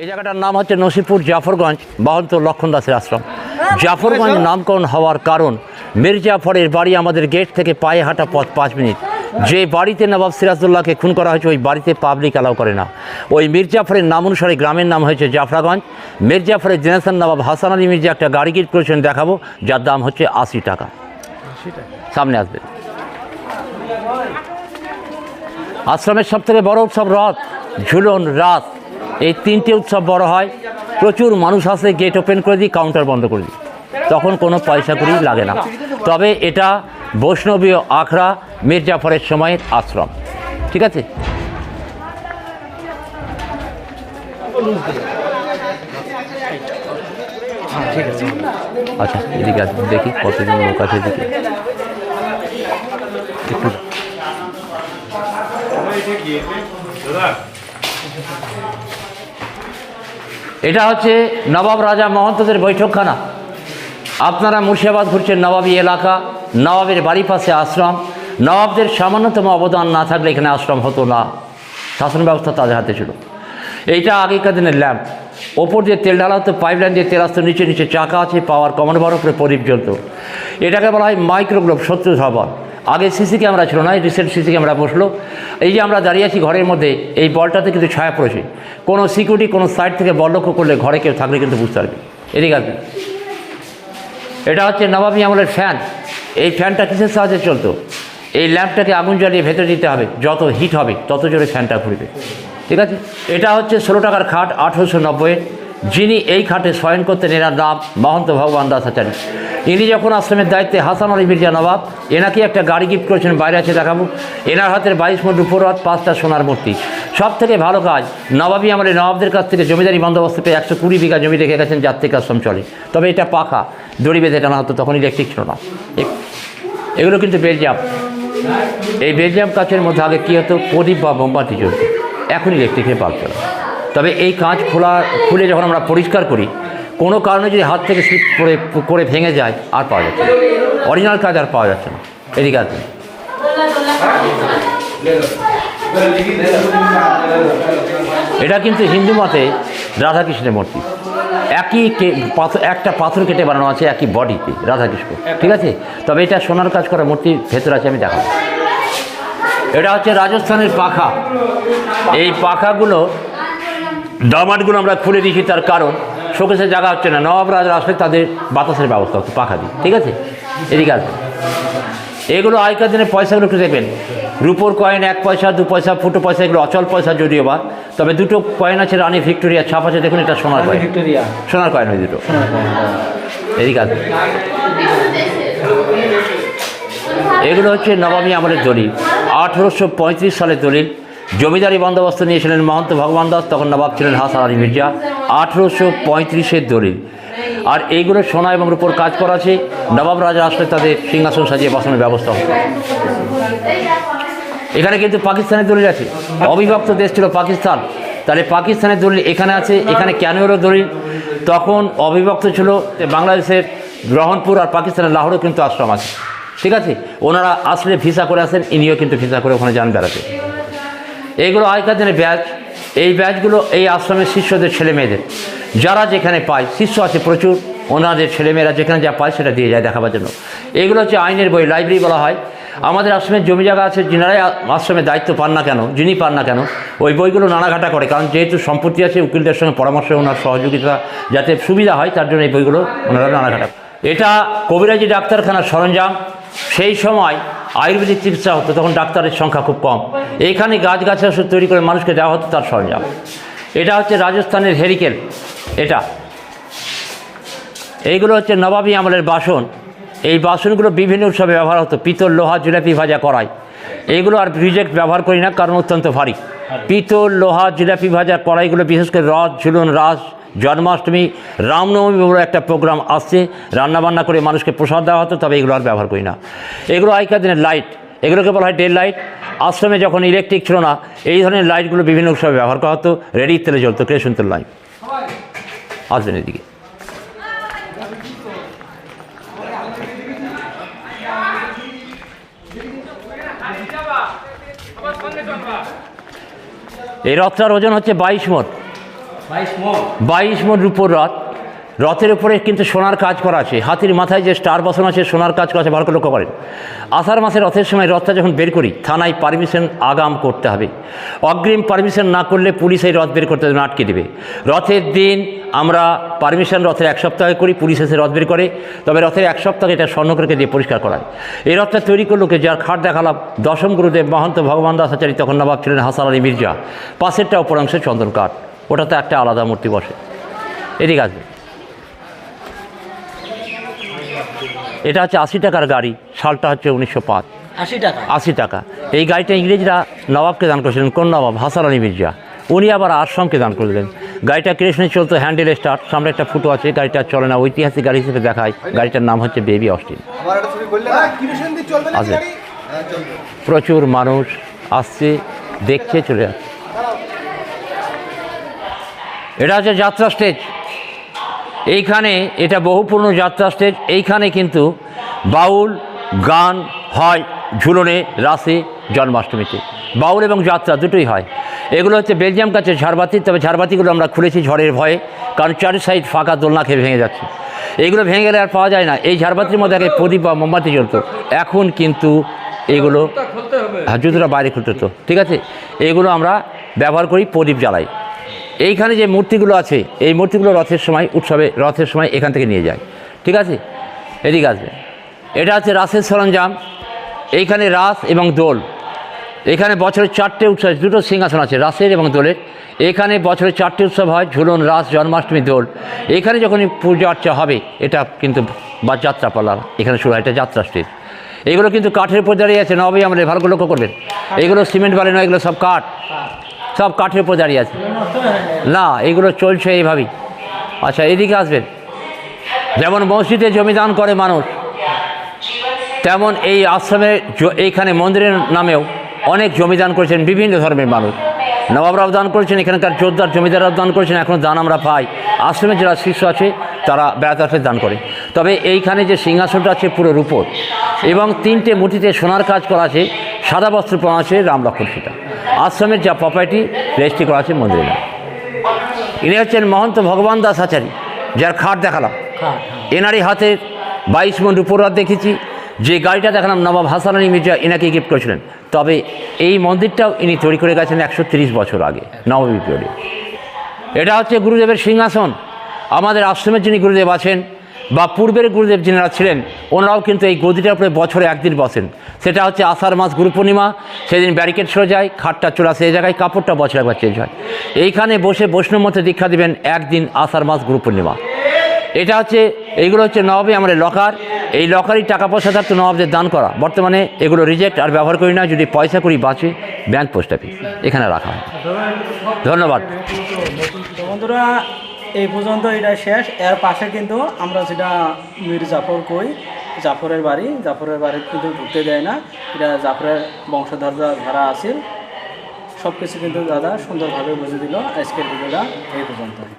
এই জায়গাটার নাম হচ্ছে নসিপুর জাফরগঞ্জ বাহন্ত লক্ষণ দাসের আশ্রম। জাফরগঞ্জ নামকরণ হওয়ার কারণ মির্জাফরের বাড়ি আমাদের গেট থেকে পায়ে হাঁটা পথ পাঁচ মিনিট। যে বাড়িতে নবাব সিরাজউল্লাহকে খুন করা হয়েছে ওই বাড়িতে পাবলিক অ্যালাউ করে না। ওই মির্জাফরের নাম অনুসারে গ্রামের নাম হয়েছে জাফরাগঞ্জ। মির্জাফরের জেনারেশন নবাব হাসান আলী মির্জা একটা গাড়ি গিট করেছেন দেখাবো যার দাম হচ্ছে আশি টাকা। সামনে আসবে। আশ্রমের সব থেকে বড় উৎসব রথ ঝুলন রাত। এই তিনটে উৎসব বড় হয়। প্রচুর মানুষ আসে গেট ওপেন করে দিই কাউন্টার বন্ধ করে দিই। তখন কোনো পয়সা করি লাগে না। তবে এটা বৈষ্ণবীয় আখড়া, মির্জাফরের সময়ের আশ্রম। ঠিক আছে? আচ্ছা এদিকে দেখি কতজন লোক আছে এদিকে। একটু এটা হচ্ছে নবাব রাজা মহন্তদের বৈঠকখানা। আপনারা মুর্শিদাবাদ ঘুরছেন নবাবী এলাকা, নবাবের বাড়ি পাশে আশ্রম, নবাবদের সামান্যতম অবদান না থাকলে এখানে আশ্রম হতো না। শাসন ব্যবস্থা তাদের হাতে ছিল। এইটা আগেকার দিনের ল্যাম্প। ওপর দিয়ে তেল ঢালা হতো পাইপ লাইন দিয়ে তেল আসতো, নিচে নিচে চাকা আছে পাওয়ার কমন বার উপরে প্রদীপ এটাকে বলা হয় মাইক্রোগ্লোভ শত্রু ধবন আগে সিসি ক্যামেরা ছিল না রিসেন্ট সিসি ক্যামেরা বসল। এই যে আমরা দাঁড়িয়ে আছি ঘরের মধ্যে, এই বলটাতে কিন্তু ছায়া পড়েছে। কোনো সিকিউরিটি কোনো সাইড থেকে বল লক্ষ্য করলে ঘরে কেউ থাকলে কিন্তু বুঝতে পারবে। এদিকে আসবে। এটা হচ্ছে নবাবী আমলের ফ্যান এই ফ্যানটা কিসের সাহায্যে চলতো? এই ল্যাম্পটাকে আগুন জ্বালিয়ে ভেতরে দিতে হবে। যত হিট হবে, তত জোরে ফ্যানটা ঘুরবে। ঠিক আছে? এটা হচ্ছে ষোলো টাকার খাট, আঠেরোশো নব্বইয়ের। যিনি এই খাটে শয়ন করতেন এনার নাম মহন্ত ভগবান দাস আছেন। ইনি যখন আশ্রমের দায়িত্বে হাসান আলী মির্জা নবাব, এনাকে একটা গাড়ি গিফট করেছেন, বাইরে আছে দেখাবো। এনার হাতের বাইশ মন রূপর হাত পাঁচটা সোনার মূর্তি। সব থেকে ভালো কাজ, নবাবই আমাদের নবাবদের কাছ থেকে জমিদারি বন্দোবস্ত পেয়ে একশো কুড়ি বিঘা জমি রেখে গেছেন, যার থেকে আশ্রম চলে। তবে এটা পাখা, দড়ি বেঁধে টানা হতো, তখন ইলেকট্রিক ছিল না। এগুলো কিন্তু বেলজাম। এই বেলজাম কাছের মধ্যে আগে কী হতো? প্রদীপ বা মোমবাতি জ্বলতো। এখন ইলেকট্রিকের বাল্ব চলে তবে এই কাঁচ খোলা, খুলে যখন আমরা পরিষ্কার করি, কোনো কারণে যদি হাত থেকে স্লিপ করে করে ভেঙে যায়, আর পাওয়া যাচ্ছে না। অরিজিনাল কাজ আর পাওয়া যাচ্ছে না। এদিকে আসবেন এটা কিন্তু হিন্দু মতে রাধাকৃষ্ণের মূর্তি। একই পাথর একটা পাথর কেটে বানানো আছে একই বডিতে, রাধাকৃষ্ণ। ঠিক আছে? তবে এটা সোনার কাজ করা মূর্তি ভেতর আছে, আমি দেখাবো। এটা হচ্ছে রাজস্থানের পাখা। এই পাখাগুলো দামাটগুলো আমরা খুলে দিয়েছি তার কারণ শোকেসের জায়গা হচ্ছে না। নবাব রাজারা আসলে তাদের বাতাসের ব্যবস্থা হচ্ছে পাখা দিয়ে ঠিক আছে? এদিকে আসবে এগুলো আগেকার দিনে পয়সাগুলো একটু দেখবেন। রুপোর কয়েন এক পয়সা দু পয়সা ফুটো পয়সা এগুলো অচল পয়সা যদিও বা তবে দুটো কয়েন আছে রানী ভিক্টোরিয়া ছাপ আছে দেখুন এটা সোনার কয়েন ভিক্টোরিয়া। সোনার কয়েন ওই দুটো। এদিকে আসবে এগুলো হচ্ছে নবমী আমলের দলিল। আঠেরোশো পঁয়ত্রিশ সালের দলিল। জমিদারি বন্দোবস্ত নিয়েছিলেন মহন্ত ভগবান দাস, তখন নবাব ছিলেন হাসান আলী মির্জা। আঠেরোশো পঁয়ত্রিশের দলিল। আর এইগুলো সোনা এবং রূপোর কাজ করা আছে। নবাব রাজা আসলে তাদের সিংহাসন সাজিয়ে বসানোর ব্যবস্থা হতো এখানে কিন্তু পাকিস্তানের দলিল আছে। অবিভক্ত দেশ ছিল পাকিস্তান। তাহলে পাকিস্তানের দলিল এখানে আছে, এখানে কেন হলো দলিল। তখন অবিভক্ত ছিল বাংলাদেশের গ্রহণপুর আর পাকিস্তানের লাহোরও কিন্তু আশ্রম আছে। ঠিক আছে? ওনারা আসলে ভিসা করে আসেন, ইনিও কিন্তু ভিসা করে ওখানে যান বেড়াতে। এইগুলো আগেকার দিনের ব্যাচ, এই ব্যাচগুলো এই আশ্রমের শিষ্যদের ছেলে মেয়েদের। যারা যেখানে পায়, শিষ্য আছে প্রচুর, ওনাদের ছেলেমেয়েরা যেখানে যা পায় সেটা দিয়ে যায় দেখাবার জন্য। এগুলো হচ্ছে আইনের বই, লাইব্রেরি বলা হয়। আমাদের আশ্রমের জমি জায়গা আছে, যিনারাই আশ্রমের দায়িত্ব পান না কেন, যিনি পান না কেন, ওই বইগুলো নানাঘাটা করে, কারণ যেহেতু সম্পত্তি আছে, উকিলদের সঙ্গে পরামর্শ, ওনার সহযোগিতা যাতে সুবিধা হয়, তার জন্য এই বইগুলো ওনারা নানাঘাটা। এটা কবিরাজি ডাক্তারখানার সরঞ্জাম। সেই সময় আয়ুর্বেদিক চিকিৎসা হতো তখন ডাক্তারের সংখ্যা খুব কম। এইখানে গাছগাছরা ওষুধ তৈরি করে মানুষকে দেওয়া হতো তার সরঞ্জাম। এটা হচ্ছে রাজস্থানের হেরিকেল। এটা। এইগুলো হচ্ছে নবাবী আমলের বাসন। এই বাসনগুলো বিভিন্ন উৎসবে ব্যবহার হতো। পিতল লোহা জিলাপি ভাজা করাই এইগুলো আর রিজেক্ট ব্যবহার করি না কারণ অত্যন্ত ভারী। পিতল লোহা জিলাপি ভাজা কড়াইগুলো বিশেষ করে রস ঝুলন রাস জন্মাষ্টমী, রামনবমী বড় একটা প্রোগ্রাম আসছে। রান্নাবান্না করে মানুষকে প্রসাদ দেওয়া হতো, তবে এগুলো আর ব্যবহার করি না। এগুলো আগেকার দিনের লাইট, এগুলোকে বলা হয় ডে লাইট। আশ্রমে যখন ইলেকট্রিক ছিল না, এই ধরনের লাইটগুলো বিভিন্ন উৎসবে ব্যবহার করা হতো। রেডি তেলে জ্বলতো, কেরোসিন তেল লাইট আসবেন এদিকে। এই রথটার ওজন হচ্ছে বাইশ মন। বাইশ মন। রূপোর রথ। রথের উপরে কিন্তু সোনার কাজ করা আছে। হাতির মাথায় যে স্টার বসানো আছে, সোনার কাজ করা আছে, ভালো করে লক্ষ্য করেন। আষাঢ় মাসে রথের সময় রথটা যখন বের করি, থানায় পারমিশন আগাম করতে হবে। অগ্রিম পারমিশন না করলে পুলিশ এই রথ বের করতে আটকে দেবে। রথের দিন আমরা পারমিশন রথের এক সপ্তাহে করি, পুলিশ এসে রথ বের করে। তবে রথের এক সপ্তাহে এটা স্বর্ণকরকে দিয়ে পরিষ্কার করায়। এই রথটা তৈরি করল কে? যার খাট দেখালাম, দশম গুরুদেব মহন্ত ভগবান দাস আচার্য তখন নবাব ছিলেন হাসান আলী মির্জা। পাশেরটা অপর অংশে চন্দন কাঠ ওটাতে একটা আলাদা মূর্তি বসে। এদিকে আসবে। এটা হচ্ছে আশি টাকার গাড়ি সালটা হচ্ছে উনিশশো পাঁচ। আশি টাকা? আশি টাকা। এই গাড়িটা ইংরেজরা নবাবকে দান করেছিলেন কোন নবাব? আলী মির্জা। উনি আবার আশ্রমকে দান করলেন। গাড়িটা কৃষ্ণে চলতো হ্যান্ডেল স্টার্ট সামনে একটা ফুটো আছে গাড়িটা চলে না। ঐতিহাসিক গাড়ি হিসেবে দেখায়। গাড়িটার নাম হচ্ছে বেবি অস্টিন। আছে। প্রচুর মানুষ আসছে দেখছে চলে যাচ্ছে। এটা হচ্ছে যাত্রা স্টেজ এইখানে, এটা বহুপূর্ণ যাত্রা স্টেজ এইখানে কিন্তু বাউল গান হয় ঝুলনে রাসে জন্মাষ্টমীতে। বাউল এবং যাত্রা দুটোই হয়। এগুলো হচ্ছে বেলজিয়াম কাছে ঝাড়বাতি, তবে ঝাড়বাতিগুলো আমরা খুলেছি ঝড়ের ভয়ে, কারণ চারি সাইড ফাঁকা দোলনা খেয়ে ভেঙে যাচ্ছে। এইগুলো ভেঙে গেলে আর পাওয়া যায় না। এই ঝাড়বাতির মধ্যে আগে প্রদীপ বা মোমবাতি জ্বলতো। এখন কিন্তু এগুলো হ্যাঁ জুতোটা বাইরে খুলতে হতো। ঠিক আছে? এগুলো আমরা ব্যবহার করি প্রদীপ জ্বালাই এইখানে যে মূর্তিগুলো আছে, এই মূর্তিগুলো রথের সময়, উৎসবে রথের সময় এখান থেকে নিয়ে যায়। ঠিক আছে? এদিকে আসবে। এটা হচ্ছে রাসের সরঞ্জাম। এইখানে রাস এবং দোল। এখানে বছরের চারটে উৎসব, দুটো সিংহাসন আছে, রাসের এবং দোলের। এখানে বছরের চারটে উৎসব হয়, ঝুলন, রাস, জন্মাষ্টমী, দোল। এখানে যখনই পুজো আর্চা হবে, এটা কিন্তু বা যাত্রা পালা এখানে শুরু হয়, এটা যাত্রা স্টেজ। এগুলো কিন্তু কাঠের উপর দাঁড়িয়ে আছে নবাবই আমাদের ভালো লক্ষ্য করবেন। এগুলো সিমেন্ট বালি নয়, এগুলো সব কাঠ। সব কাঠের উপর দাঁড়িয়ে আছে। না, এগুলো চলছে এইভাবেই। আচ্ছা এদিকে আসবেন। যেমন মসজিদে জমিদান করে মানুষ, তেমন এই আশ্রমে এইখানে মন্দিরের নামেও অনেক জমিদান করেছেন বিভিন্ন ধর্মের মানুষ। নবাবরাও দান করেছেন, এখানকার জোরদার জমিদাররাও দান করেছেন, এখন দান আমরা পাই। আশ্রমে যারা শিষ্য আছে, তারা বেড়াতে দান করে। তবে এইখানে যে সিংহাসনটা আছে, পুরো রূপোর। এবং তিনটে মূর্তিতে সোনার কাজ করা আছে, সাদা বস্ত্র পাওয়া আছে রাম লক্ষণ সীতা আশ্রমের যা প্রপার্টি রেজিস্ট্রি করা আছে মন্দিরে নামে। ইনি হচ্ছেন মহন্ত ভগবান দাস আচারী যার খাট দেখালাম। এনারই হাতে বাইশ মন রূপরাত দেখেছি। যে গাড়িটা দেখালাম নবাব হাসান আলী মির্জা এনাকে গিফট করেছিলেন। তবে এই মন্দিরটাও ইনি তৈরি করে গেছেন একশো তিরিশ বছর আগে নবমী পিরিয়ডে এটা হচ্ছে গুরুদেবের সিংহাসন। আমাদের আশ্রমের যিনি গুরুদেব আছেন বা পূর্বের গুরুদেব যিনারা ছিলেন, ওনারাও কিন্তু এই গদিটার উপরে বছরে একদিন বসেন। সেটা হচ্ছে আষাঢ় মাস গুরু পূর্ণিমা সেদিন ব্যারিকেড সরে যায়, খাটটা চোরা সেই জায়গায়, কাপড়টা বছর একবার চেঞ্জ হয়। এইখানে বসে বৈষ্ণব মতে দীক্ষা দিবেন একদিন আষাঢ় মাস গুরু পূর্ণিমা এটা হচ্ছে, এইগুলো হচ্ছে নবাবে আমাদের লকার। এই লকারই টাকা পয়সা থাকতো নবাবদের দান করা। বর্তমানে এগুলো রিজেক্ট আর ব্যবহার করি না, যদি পয়সা করি বাঁচে, ব্যাংক পোস্ট অফিস। এখানে রাখা হয়। ধন্যবাদ। বন্ধুরা এই পর্যন্ত এটা শেষ। এর পাশে কিন্তু আমরা যেটা মীর জাফর কই, জাফরের বাড়ি। জাফরের বাড়ি কিন্তু ঢুকতে দেয় না। এটা জাফরের বংশধর যারা আছিল সব কিছু কিন্তু দাদা সুন্দরভাবে বুঝে দিল। আজকের ভিডিওটা এই পর্যন্ত